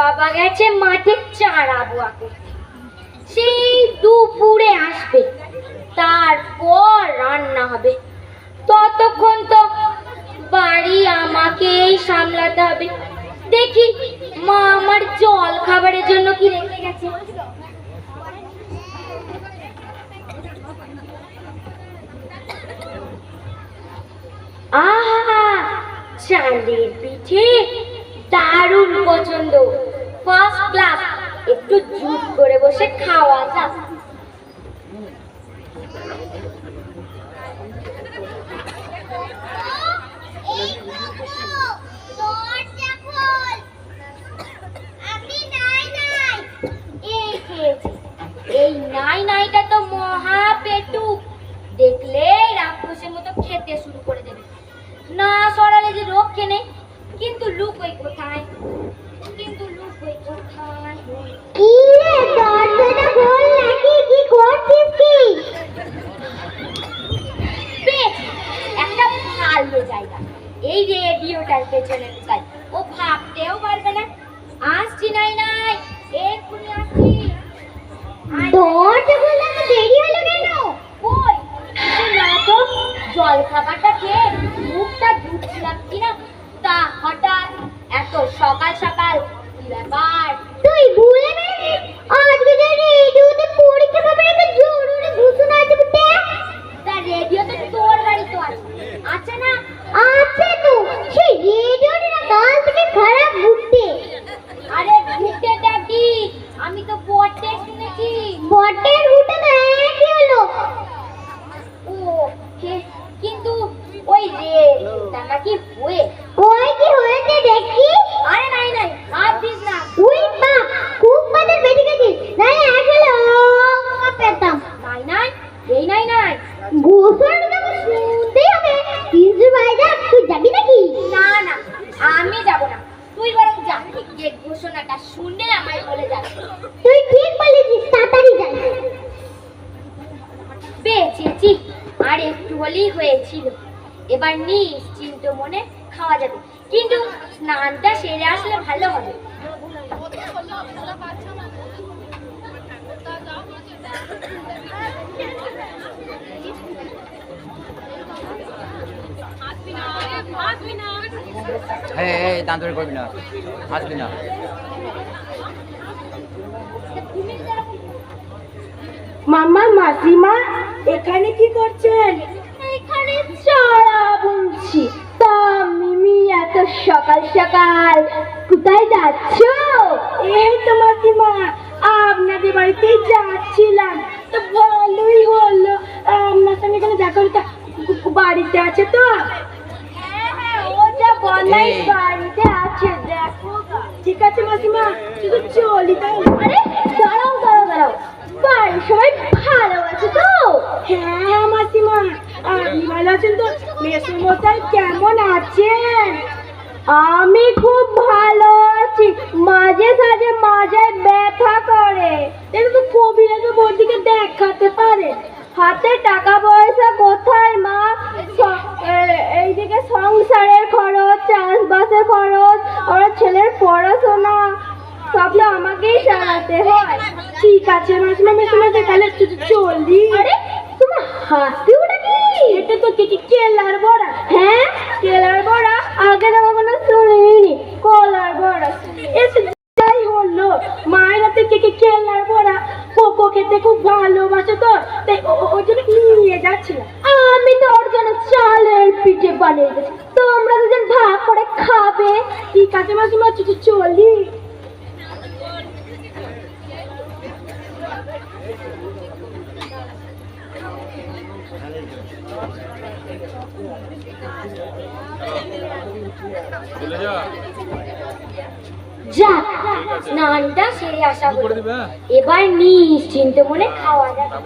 বাবা গেছে মাঠে চারা বোয়া সেই দুপুরে আসবে, তারপর রান্না হবে। ততক্ষণ তো বাড়ি আমাকেই সামলাতে হবে। দেখি মা আমার জল খাবারের জন্য কি রেখে গেছে। আহা, চালের পিঠে দারুণ পছন্দ। ফার্স্ট ক্লাস একটু জুট করে বসে খাওয়া যাক। এই নাই নাইটা তো মহা পেটু। দেখলে রাক্ষসের মতো খেতে শুরু করে দেবে। না সরালে যে রক্ষে নেই, কিন্তু লুক ওই কোথায়? এই রেডিওটার পেছনে তাই। ও ভাবতেও পারবে না। আসছি নাই নাই এক্ষুনি আসছি। দরজা খোল এত দেরি হলো কেন? কই না তো জল খাবারটা খেয়ে মুখটা ধুচ্ছিলাম কিনা। তা হঠাৎ এত সকাল সকাল ব্যাপার? তুই ভুলে গেছিস আজকে যে রেডিওতে পরীক্ষা পাবে একটা জরুরি ঘোষণা আছে বুঝতে তা রেডিও তো তোর বাড়ি তো আছে আছে না আছে তো সেই রেডিওটা না কাল থেকে খারাপ ঘুরতে আরে ঘুরতে দেখি আমি তো বটে শুনেছি বটের ঘুরতে তো একই হলো ও কে- কিন্তু ওই রে তা নাকি হয়ে ওই কি হয়েছে দেখি আরে নাই নাই আর দিস না উই বাপ খুব বাজার বেঁচে গেছিস নাহলে আসলে অঙ্ক পেতাম নাই নাই এই নাই নাই ঘোষণাটা তো শুনতেই হবে তিনশো বাইরে তুই যাবি নাকি না না আমি যাব না তুই বরং যা যে ঘোষণাটা শুনে আমায় বলে যা তুই ঠিক বলেছিস তাড়াতাড়ি যাই বেঁচেছি আর একটু হলেই হয়েছিল। এবার নিশ্চিন্ত মনে খাওয়া যাবে। কিন্তু স্নানটা সেরে আসলে ভালো হবে। হ্যাঁ হ্যাঁ দান ধরে করবি না। আসবি না। মামা মাসিমা এখানে কি করছেন? এখানে চারা বলছি তা মিমি এত সকাল সকাল কোথায় যাচ্ছ? এই তো মাসিমা আপনাদের বাড়িতেই যাচ্ছিলাম। তো ভালোই হলো আপনার সঙ্গে এখানে দেখা হলো তা বাড়িতে আছে তো? হ্যাঁ হ্যাঁ। বাড়িতে আছে দেখো ঠিক আছে মাসিমা শুধু চলি তাই। আরে দাঁড়াও দাঁড়াও দাঁড়াও। বাড়ির সবাই ভালো আছে তো? হ্যাঁ হ্যাঁ মাসিমা। তো? কেমন আমি খুব ভালো আছি। মাঝে সাঝে মাঝে ব্যথা করে। এটা তো দেখাতে পারে। হাতে টাকা পয়সা কোথায়, মা? এইদিকে সংসারের খরচ, চাষবাসের খরচ আমার ছেলের পড়াশোনা। সবটা আমাকেই সারাতে হয়। ঠিক আছে, মাসিমা, মেসো মশাই, তাহলে চলি। আরে, তোমার কি কেলার বড়া? হ্যাঁ? কেলার বড়া? আগে তো কখনো শুনিনি। কলার বড়া। এসে যাই হলো। মায়ের হাতে কে কে কেলার বড়া? কোকো খেতে খুব ভালোবাসে তো তাই ও- ও- ওই জন্য নিয়ে যাচ্ছিলাম। আমি তো ওর জন্য চালের পিঠে বানিয়ে দিয়েছি। তোমরা দুজন ভাগ করে খাবে। ঠিক আছে মাসিমা চলি। যাক স্নানটা সেরে আসা হলো। এবার নিশ্চিন্ত মনে খাওয়া যাবে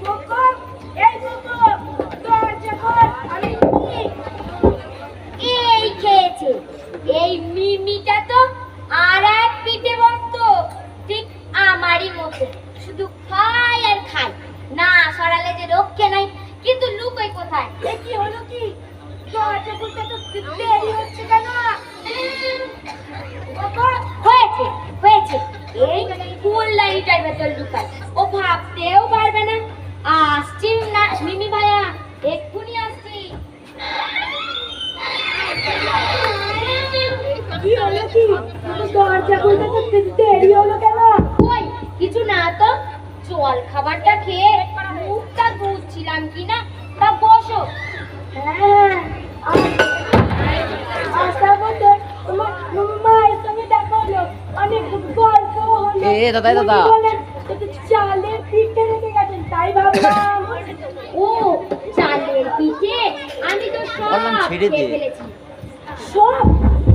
কোকো এই কোকো দরজা খোল আমি এই খেয়েছে এই মিমিটা তো আর এক পিঠে ভক্ত ঠিক আমারই মতো শুধু খায় আর খায় না সরালে যে রক্ষে নাই কিন্তু লুকোয় কোথায় এ কি হলো কি দরজা খুলতে তো দেরি হচ্ছে কেন বাবা হয়েছে হয়েছে এই ফুল লাইটার ভেতর লুকায় ও ভাবতেও পারবে না আসছি না মিমি ভাইয়া এক্ষুনি আসছি কি হলো কি দরজা তো দেরি হলো কেন কই? কিছু না তো। জল খাবারটা খেয়ে মুখটা ধুচ্ছিলাম কি না? তা বসো। হ্যাঁ আসার পথে তোমার মায়ের সঙ্গে দেখা হলো। অনেক গল্প হলো। এ, দাদা, দাদা। উনি বললেন, একটু চালের পিঠে রেখে গেছেন তাই ভাবলাম। ও চালের পিঠে? আমি তো সব ছেড়ে দে। খেয়ে ফেলেছি। সব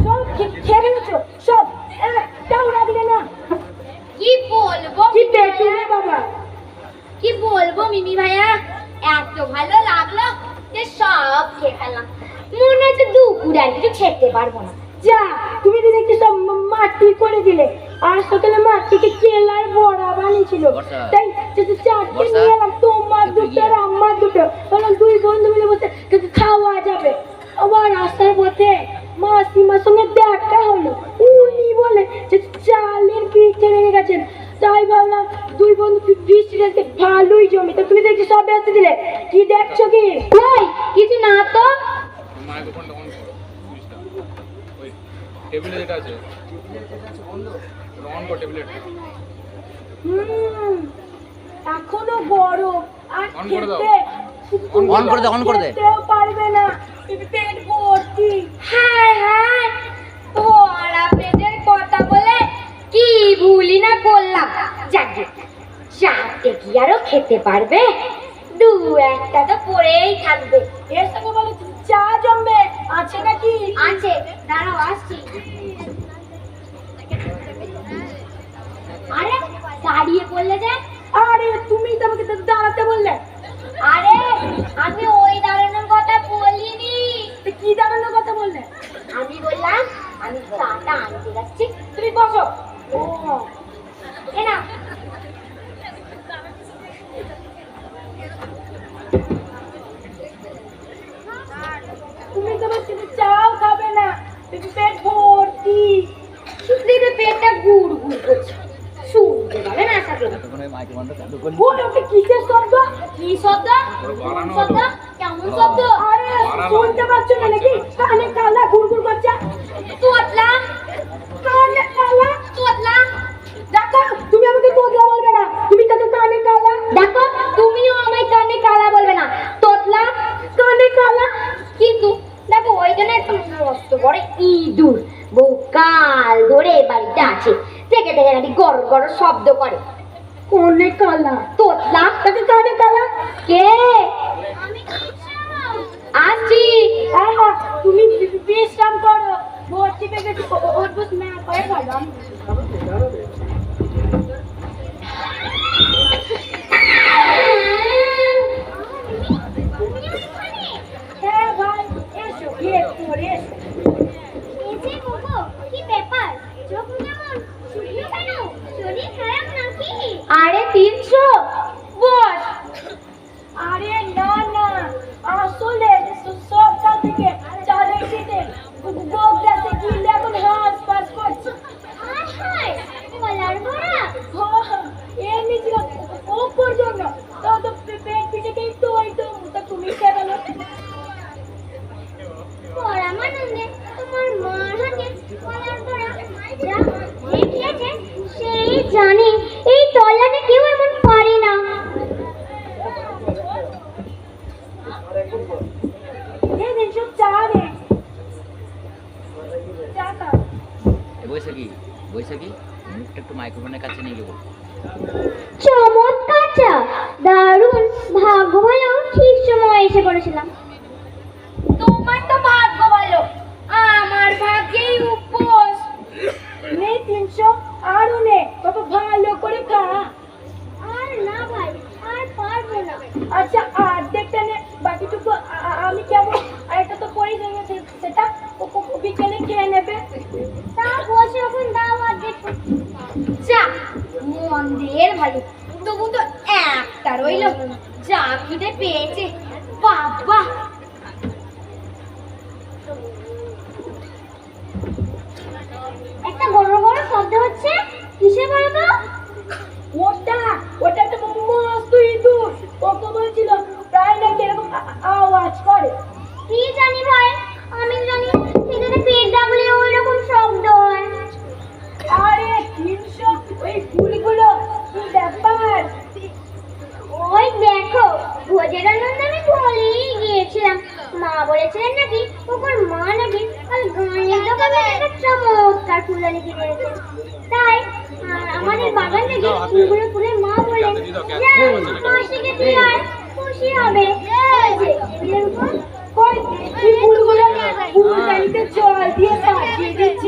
সব খেয়ে ফেলেছো সব একটাও রাখলে না কি বলব কি মিমি পেটু ভাইয়া? রে বাবা কি বলব মিমি ভাইয়া এত ভালো লাগল যে সব খেয়ে ফেললাম। মনে হচ্ছে দুপুরে আর কিছু খেতে পারব না। যা তুমি তো দেখছি সব মাটি করে দিলে। আর সকালে মাটিকে কেলার বড়া বানিয়েছিল। তাই চারটে। নিয়ে এলাম তোমার দুটো। আর আমার দুটো। বললাম দুই বন্ধু মিলে বসে খাওয়া যাবে। আবার আসার পথে মাসিমার সঙ্গে দেখা হলো। উনি বলে যে চালের পিঠে রেখে গেছেন। তাই ভাবলাম দুই বন্ধু বৃষ্টি আজকে ভালোই জমি। তো তুমি দেখছি সব ব্যস্ত দিলে। কি দেখছ কি? কই কিছু না তো। টেবিলে যেটা আছে অন করো এখনও গরম। আর অন করে দাও। খেতে অন করে দে, অন করে দে। খেতেও পারবে না। পেট ভর্তি। হায় হায়। ভরা পেটের কথা বলে কি ভুলি না করলাম? যাকে চারটে কি আরও খেতে পারবে? দু একটা তো পড়েই থাকবে। এর সঙ্গে বলে চা জমবে? আছে নাকি? আছে দাঁড়াও আসছি। ওই মাইক্রোফোনটা চালু করি বল ওকে কিসের শব্দ? কি শব্দ? শব্দ? কেমন শব্দ? আরে শুনতে পাচ্ছ না নাকি? কানে কালা গুড়গুড় করছে। Pagbubuwag কাছে নিয়ে গেবো চমৎকার চা। দারুণ। ভাগ্য ভালো ঠিক সময় এসে পড়েছিলাম। তোমার তো ভাগ্য ভালো। আমার ভাগ্যেই উপোস। নেই তিনশো আরও নে কত ভালো করে খা। আর না ভাই আর পারব না। আচ্ছা অর্ধেকটা নে। বাকিটুকু আমি কেমন? আর এটা তো পড়ে যাবে সেটা বিকেলে খেয়ে নেবে। মন্দের ভালো। তবু তো একটা রইল। যা খিদে পেয়েছে। বাবা! একটা বড় বড় শব্দ হচ্ছে। কিসে বলো তো ওটা ওটা একটা মস্ত ইঁদুর। ওকে বলছিল প্রায় নাকি এরকম আওয়াজ করে। কি জানি ভোজের আনন্দ আমি ভুলেই গিয়েছিলাম। মা বলেছিলেন নাকি ওপর মা নাকি ওই গানের দোকানে একটা চমৎকার ফুলদানি কিনে তাই আমাদের বাগান থেকে ফুলগুলো তুলে মা বলেন যে মাসিকে আর খুশি হবে। ফুলগুলো ফুলদানিতে জল দিয়ে সাজিয়ে দিচ্ছি।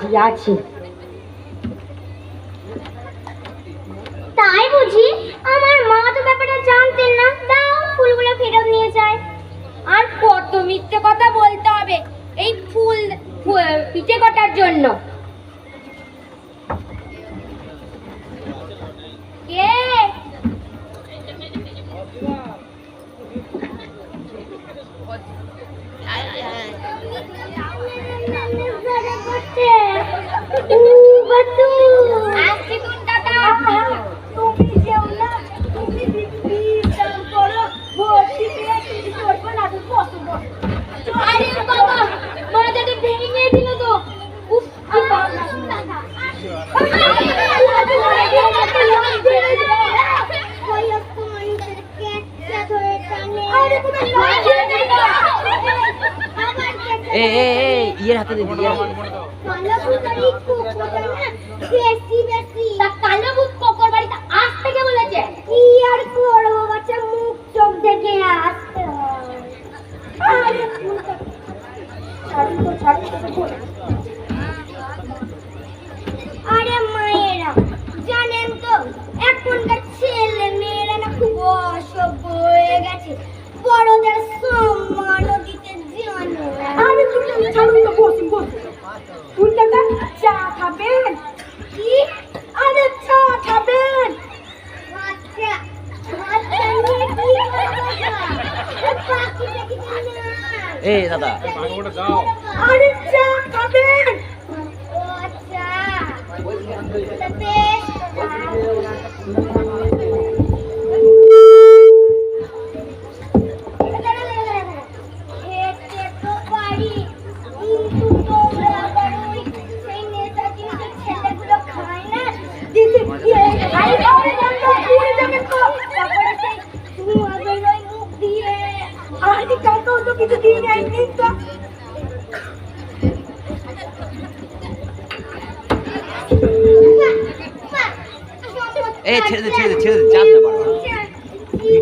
অ্যালার্জি আছে। তাই বুঝি আমার মা তো ব্যাপারটা জানতেন না। তাও ফুলগুলো ফেরত নিয়ে যায় আর কত মিথ্যে কথা বলতে হবে এই ফুল পিঠে কটার জন্য? কে? Ooh. তো ছাড়ি তা বেশ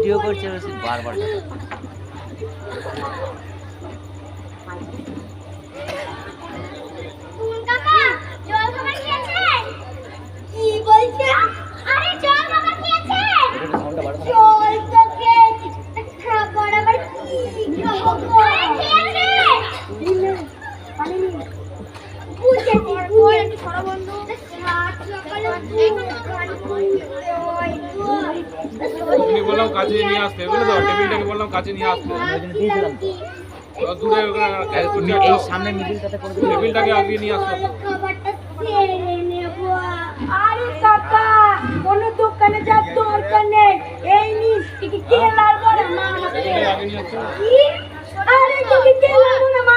ভিডিও করছে বারবার তুমি বললাম কাছে নিয়ে আসতে এগুলো দাও টেবিলটাকে বললাম কাছে নিয়ে আসতে। তো। তো দূরে ওখানে এই সামনে মিডিলটাতে টেবিলটাকে আগে নিয়ে আসতে। আরে কাকা কোনো দোকানে যার দরকার নেই। এই নিন কি কেলার বড় মা হাতে টেবিলটাকে আগে নিয়ে আসতে। কি? আরে তুমি কেলার বড় মা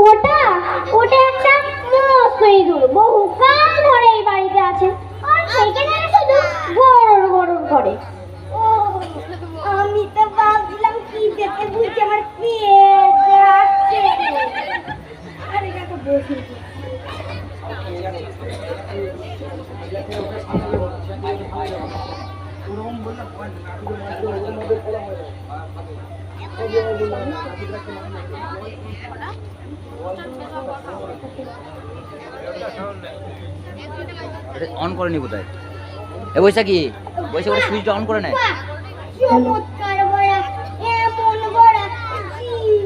ওটা ওটা একটা মস্ত মসজিদুর বহু কাল ধরে এই বাড়িতে আছে। আর সেখানে শুধু গরুর গরুর করে আমি তো ভাবছিলাম কি দেখে বুঝছি আমার পেট আসছে আরে কাকা বসে অন করেনি কোথায় এ বৈশাখী বৈশাখী সুইচটা অন করে নেয়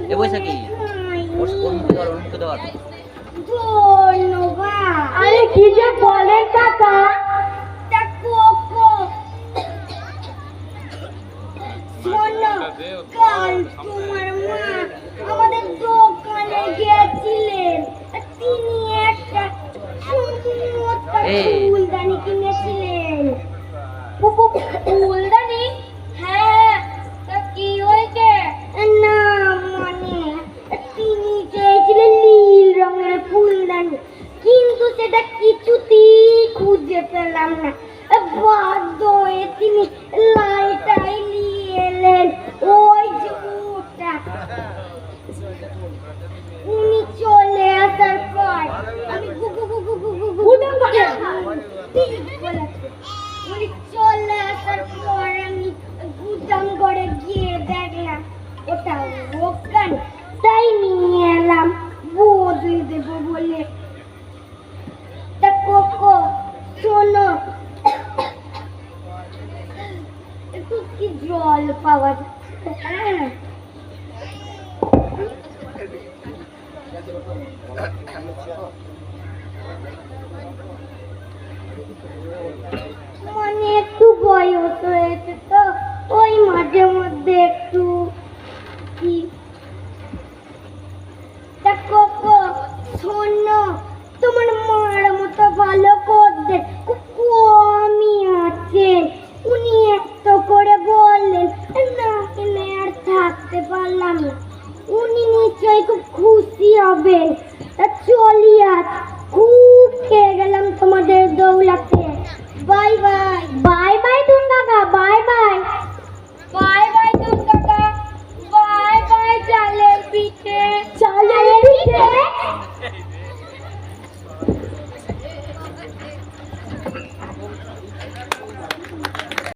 এ বৈশাখী আরে কি যে বলেন কাকা? কাল তোমার মা আমাদের দোকানে গেছিলেন তিনি ফুলদানি কিনেছিলেন ফুলদানি হ্যাঁ কি হয়েছে না মানে তিনি চেয়েছিলেন নীল রঙের ফুলদানি কিন্তু সেটা কিছুতেই খুঁজে পেলাম না। বাধ্য হয়ে তিনি লালটাই